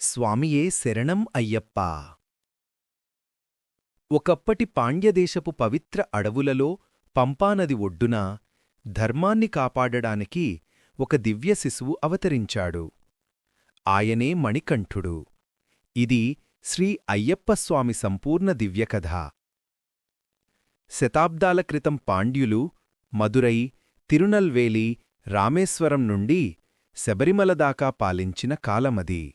స్వామియే శరణం అయ్యప్పా. ఒకప్పటి పాండ్యదేశపు పవిత్ర అడవులలో పంపానది ఒడ్డున ధర్మాన్ని కాపాడడానికి ఒక దివ్య శిశువు అవతరించాడు. ఆయనే మణికంఠుడు. ఇది శ్రీ అయ్యప్పస్వామి సంపూర్ణ దివ్యకథ శతాబ్దాల క్రితం పాండ్యులు మదురై తిరునల్వేలి రామేశ్వరం నుండి శబరిమల దాకా పాలించిన కాలమది.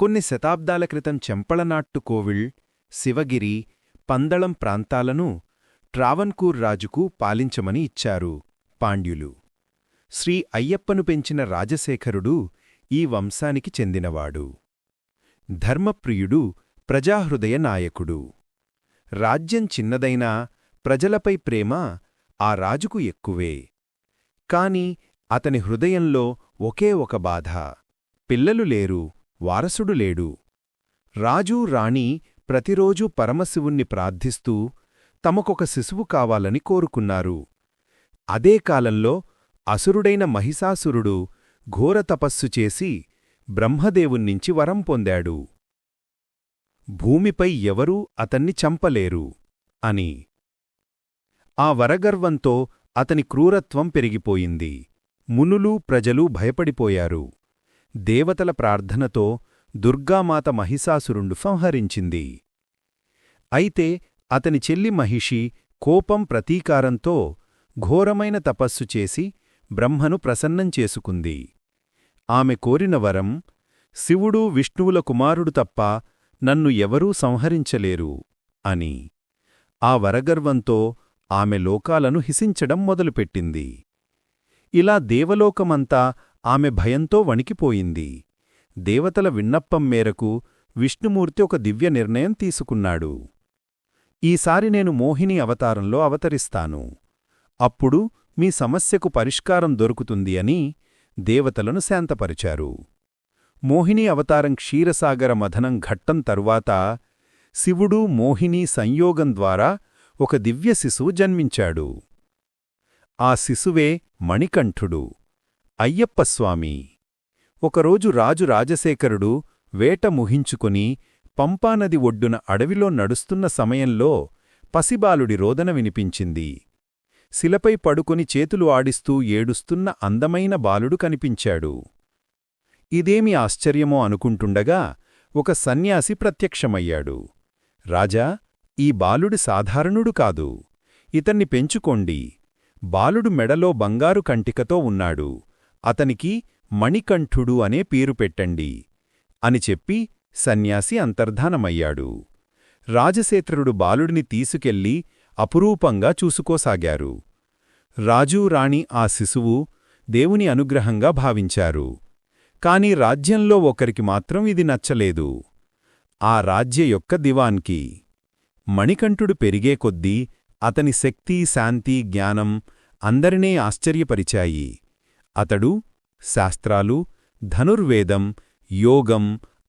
కొన్ని శతాబ్దాల క్రితం చెంపళనాట్టు కోవిల్ శివగిరి పందళం ప్రాంతాలను ట్రావన్కూర్ రాజుకు పాలించమని ఇచ్చారు పాండ్యులు. శ్రీ అయ్యప్పను పెంచిన రాజశేఖరుడు ఈ వంశానికి చెందినవాడు. ధర్మప్రియుడు ప్రజాహృదయ నాయకుడు. రాజ్యం చిన్నదైనా ప్రజలపై ప్రేమ ఆ రాజుకు ఎక్కువే. కాని అతని హృదయంలో ఒకే ఒక బాధ. పిల్లలు లేరు వారసుడు లేడు. రాజూ రాణి ప్రతిరోజూ పరమశివుణ్ణి ప్రార్థిస్తూ తమకొక శిశువు కావాలని కోరుకున్నారు. అదే కాలంలో అసురుడైన మహిషాసురుడు ఘోర తపస్సు చేసి బ్రహ్మదేవుణ్ణించి వరం పొందాడు. భూమిపై ఎవరూ అతన్ని చంపలేరు అని. ఆ వరగర్వంతో అతని క్రూరత్వం పెరిగిపోయింది. మునులు ప్రజలు భయపడిపోయారు. దేవతల ప్రార్థనతో దుర్గామాత మహిషాసురుండు సంహరించింది. అయితే అతని చెల్లి మహిషి కోపం ప్రతీకారంతో ఘోరమైన తపస్సు చేసి బ్రహ్మను ప్రసన్నం చేసుకుంది. ఆమె కోరిన వరం శివుడు విష్ణువుల కుమారుడు తప్ప నన్ను ఎవరూ సంహరించలేరు అని. ఆ వరగర్వంతో ఆమె లోకాలను హిసించడం మొదలుపెట్టింది. ఇలా దేవలోకమంతా ఆమె భయంతో వణికిపోయింది. దేవతల విన్నప్పం మేరకు విష్ణుమూర్తి ఒక దివ్య నిర్ణయం తీసుకున్నాడు. ఈసారి నేను మోహిని అవతారంలో అవతరిస్తాను. అప్పుడు మీ సమస్యకు పరిష్కారం దొరుకుతుంది అని దేవతలను శాంతపరిచారు. మోహిని అవతారం క్షీరసాగర మథనం ఘట్టం తరువాత శివుడు మోహిని సంయోగం ద్వారా ఒక దివ్య శిశువు జన్మించాడు. ఆ శిశువే మణికంఠుడు. అయ్యప్పస్వామి. ఒకరోజు రాజు రాజశేఖరుడు వేట ముహించుకుని పంపానది ఒడ్డున అడవిలో నడుస్తున్న సమయంలో పసిబాలుడి రోదన వినిపించింది. శిలపై పడుకుని చేతులు ఆడిస్తూ ఏడుస్తున్న అందమైన బాలుడు కనిపించాడు. ఇదేమి ఆశ్చర్యమో అనుకుంటుండగా ఒక సన్యాసి ప్రత్యక్షమయ్యాడు. రాజా ఈ బాలుడి సాధారణుడు కాదు. ఇతన్ని పెంచుకోండి. బాలుడు మెడలో బంగారు కంటికతో ఉన్నాడు. అతనికి మణికంఠుడు అనే పేరు పెట్టండి అని చెప్పి సన్యాసి అంతర్ధానమయ్యాడు. రాజశేత్రుడు బాలుడిని తీసుకెళ్ళి అపురూపంగా చూసుకోసాగారు. రాజూ రాణి ఆ శిశువు దేవుని అనుగ్రహంగా భావించారు. కాని రాజ్యంలో ఒకరికి మాత్రం ఇది నచ్చలేదు. ఆ రాజ్య యొక్క దివాన్కి మణికంఠుడు పెరిగే కొద్దీ అతని శక్తి శాంతి జ్ఞానం అందరినీ ఆశ్చర్యపరిచాయి. అతడు శాస్త్రాలు ధనుర్వేదం యోగం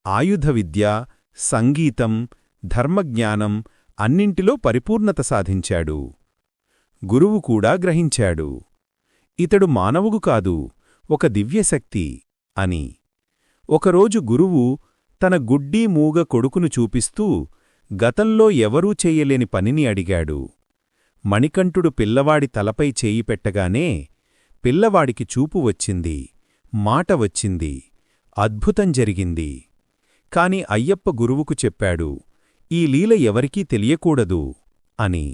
ఆయుధ విద్య సంగీతం ధర్మజ్ఞానం అన్నింటిలో పరిపూర్ణత సాధించాడు. గురువు కూడా గ్రహించాడు. ఇతడు మానవుగు కాదు ఒక దివ్యశక్తి అని. ఒకరోజు గురువు తన గుడ్డీ మూగ కొడుకును చూపిస్తూ గతంలో ఎవరూ చెయ్యలేని పనిని అడిగాడు. మణికంఠుడు పిల్లవాడి తలపై చేయి పెట్టగానే పిల్లవాడికి చూపు వచ్చింది మాట వచ్చింది అద్భుతం జరిగింది. కాని అయ్యప్ప గురువుకు చెప్పాడు ఈ లీల ఎవరికీ తెలియకూడదు అని.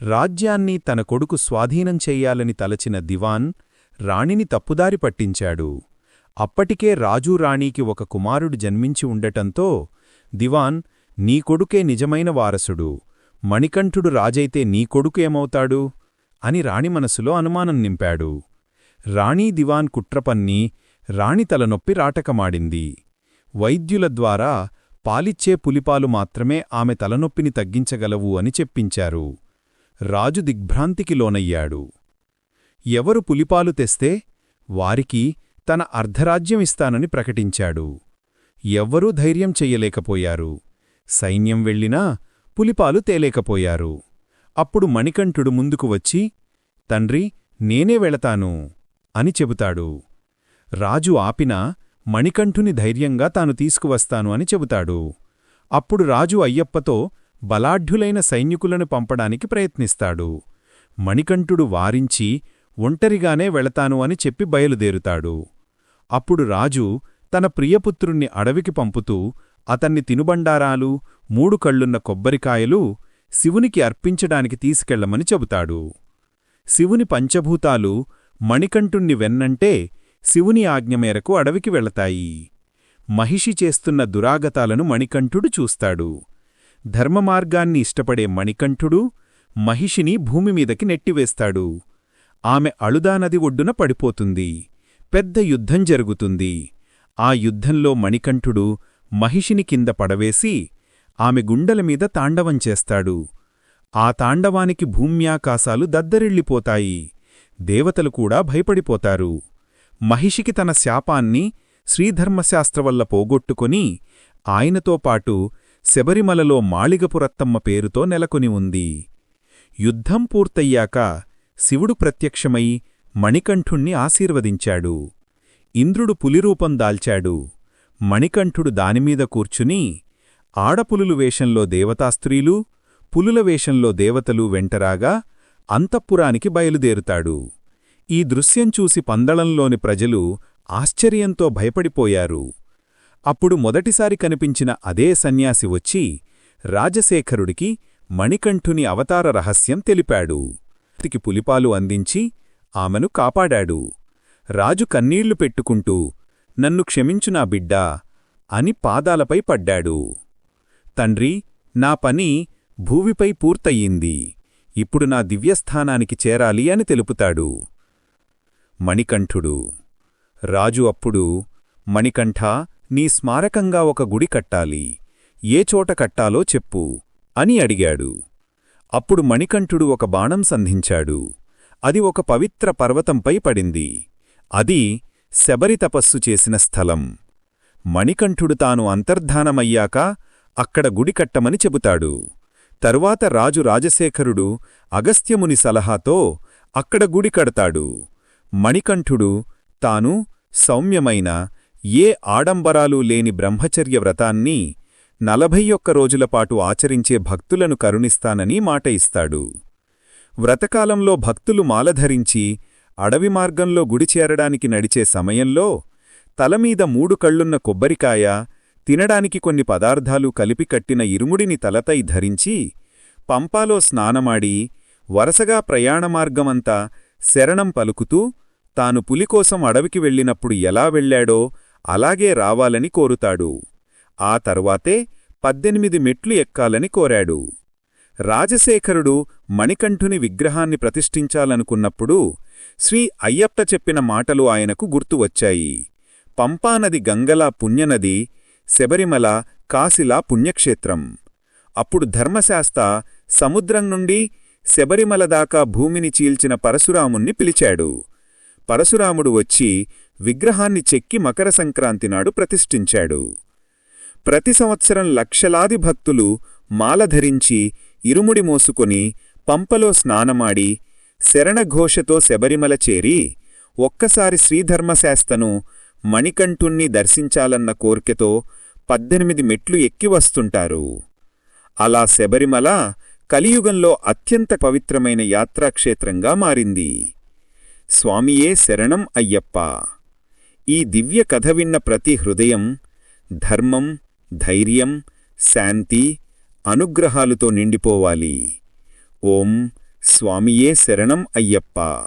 రాజ్యాన్ని తన కొడుకు స్వాధీనం చెయ్యాలని తలచిన దివాన్ రాణిని తప్పుదారి పట్టించాడు. అప్పటికే రాజూ రాణీకి ఒక కుమారుడు జన్మించి ఉండటంతో దివాన్ నీ కొడుకే నిజమైన వారసుడు. మణికంఠుడు రాజైతే నీ కొడుకు ఏమవుతాడు? అని రాణి మనసులో అనుమానం నింపాడు. రాణీ దివాన్ కుట్రపన్ని రాణి తలనొప్పి రాటకమాడింది. వైద్యుల ద్వారా పాలిచ్చే పులిపాలు మాత్రమే ఆమె తలనొప్పిని తగ్గించగలవు అని చెప్పించారు. రాజు దిగ్భ్రాంతికి లోనయ్యాడు. ఎవరు పులిపాలు తెస్తే వారికి తన అర్ధరాజ్యమిస్తానని ప్రకటించాడు. ఎవ్వరూ ధైర్యం చెయ్యలేకపోయారు. సైన్యం వెళ్ళినా పులిపాలు తేలేకపోయారు. అప్పుడు మణికంఠుడు ముందుకు వచ్చి తండ్రి నేనే వెళతాను అని చెబుతాడు. రాజు ఆపినా మణికంఠుని ధైర్యంగా తాను తీసుకువస్తాను అని చెబుతాడు. అప్పుడు రాజు అయ్యప్పతో బలాఢ్యులైన సైనికులను పంపడానికి ప్రయత్నిస్తాడు. మణికంఠుడు వారించి ఒంటరిగానే వెళతాను అని చెప్పి బయలుదేరుతాడు. అప్పుడు రాజు తన ప్రియపుత్రుణ్ణి అడవికి పంపుతూ అతన్ని తినుబండారాలు మూడు కళ్ళున్న కొబ్బరికాయలు శివునికి అర్పించడానికి తీసుకెళ్ళమని చెబుతాడు. శివుని పంచభూతాలు మణికంఠుణ్ణి వెన్నంటే శివుని ఆజ్ఞ మేరకు అడవికి వెళతాయి. మహిషి చేస్తున్న దురాగతాలను మణికంఠుడు చూస్తాడు. ధర్మమార్గాన్ని ఇష్టపడే మణికంఠుడు మహిషిని భూమిమీదకి నెట్టివేస్తాడు. ఆమె అళుదానది ఒడ్డున పడిపోతుంది. పెద్ద యుద్ధం జరుగుతుంది. ఆ యుద్ధంలో మణికంఠుడు మహిషిని కింద పడవేసి ఆమె గుండెలమీద తాండవం చేస్తాడు. ఆ తాండవానికి భూమ్యాకాశాలు దద్దరిల్లిపోతాయి. దేవతలు కూడా భయపడిపోతారు. మహిషికి తన శాపాన్ని శ్రీధర్మశాస్త్రవల్ల పోగొట్టుకొని ఆయనతో పాటు శబరిమలలో మాళిగపురత్తమ్మ పేరుతో నెలకొని ఉంది. యుద్ధం పూర్తయ్యాక శివుడు ప్రత్యక్షమై మణికంఠుణ్ణి ఆశీర్వదించాడు. ఇంద్రుడు పులిరూపం దాల్చాడు. మణికంఠుడు దానిమీద కూర్చుని ఆడపులులు వేషంలో దేవతాస్త్రీలు పులుల వేషంలో దేవతలు వెంటరాగా అంతఃపురానికి బయలుదేరుతాడు. ఈ దృశ్యం చూసి పందళంలోని ప్రజలు ఆశ్చర్యంతో భయపడిపోయారు. అప్పుడు మొదటిసారి కనిపించిన అదే సన్యాసి వచ్చి రాజశేఖరుడికి మణికంఠుని అవతార రహస్యం తెలిపాడు. అతికి పులిపాలు అందించి ఆమెను కాపాడాడు. రాజు కన్నీళ్ళు పెట్టుకుంటూ నన్ను క్షమించునా బిడ్డా అని పాదాలపై పడ్డాడు. తండ్రి నా పని భూమిపై పూర్తయింది. ఇప్పుడు నా దివ్యస్థానానికి చేరాలి అని తెలుపుతాడు. మణికంఠుడు రాజు అప్పుడు మణికంఠ నీ స్మారకంగా ఒక గుడి కట్టాలి. ఏ చోట కట్టాలో చెప్పు అని అడిగాడు. అప్పుడు మణికంఠుడు ఒక బాణం సంధించాడు. అది ఒక పవిత్ర పర్వతంపై పడింది. అది శబరి తపస్సు చేసిన స్థలం. మణికంఠుడు తాను అంతర్ధానమయ్యాక అక్కడ గుడి కట్టమని చెబుతాడు. తరువాత రాజు రాజశేఖరుడు అగస్త్యముని సలహాతో అక్కడ గుడి కడతాడు. మణికంఠుడు తాను సౌమ్యమైన ఏ ఆడంబరాలు లేని బ్రహ్మచర్య వ్రతాన్ని నలభై ఒక్క రోజులపాటు ఆచరించే భక్తులను కరుణిస్తానని మాట ఇస్తాడు. వ్రతకాలంలో భక్తులు మాలధరించి అడవి మార్గంలో గుడి చేరడానికి నడిచే సమయంలో తలమీద మూడు కళ్ళున్న కొబ్బరికాయ తినడానికి కొన్ని పదార్థాలు కలిపి కట్టిన ఇరుముడిని తలతై ధరించి పంపాలో స్నానమాడి వరసగా ప్రయాణమార్గమంతా శరణం పలుకుతూ తాను పులికోసం అడవికి వెళ్ళినప్పుడు ఎలా వెళ్ళాడో అలాగే రావాలని కోరుతాడు. ఆ తర్వాతే పద్దెనిమిది మెట్లు ఎక్కాలని కోరాడు. రాజశేఖరుడు మణికంఠుని విగ్రహాన్ని ప్రతిష్ఠించాలనుకున్నప్పుడు శ్రీ అయ్యప్ప చెప్పిన మాటలు ఆయనకు గుర్తువచ్చాయి. పంపానది గంగలా పుణ్యనది శబరిమల కాశిలా పుణ్యక్షేత్రం. అప్పుడు ధర్మశాస్త సముద్రం నుండి శబరిమల దాకా భూమిని చీల్చిన పరశురాముణ్ణి పిలిచాడు. పరశురాముడు వచ్చి విగ్రహాన్ని చెక్కి మకర సంక్రాంతి నాడు ప్రతిష్ఠించాడు. ప్రతి సంవత్సరం లక్షలాది భక్తులు మాలధరించి ఇరుముడి మోసుకొని పంపలో స్నానమాడి శరణఘోషతో శబరిమల చేరి ఒక్కసారి శ్రీధర్మశాస్తను మణికంఠుణ్ణి దర్శించాలన్న కోర్కెతో పద్దెనిమిది మెట్లు ఎక్కి వస్తుంటారు. అలా శబరిమల కలియుగంలో అత్యంత పవిత్రమైన యాత్రాక్షేత్రంగా మారింది. స్వామియే శరణం అయ్యప్ప. ఈ దివ్య కథ విన్న ప్రతి హృదయం ధర్మం ధైర్యం శాంతి అనుగ్రహాలతో నిండిపోవాలి. ఓం స్వామియే శరణం అయ్యప్ప.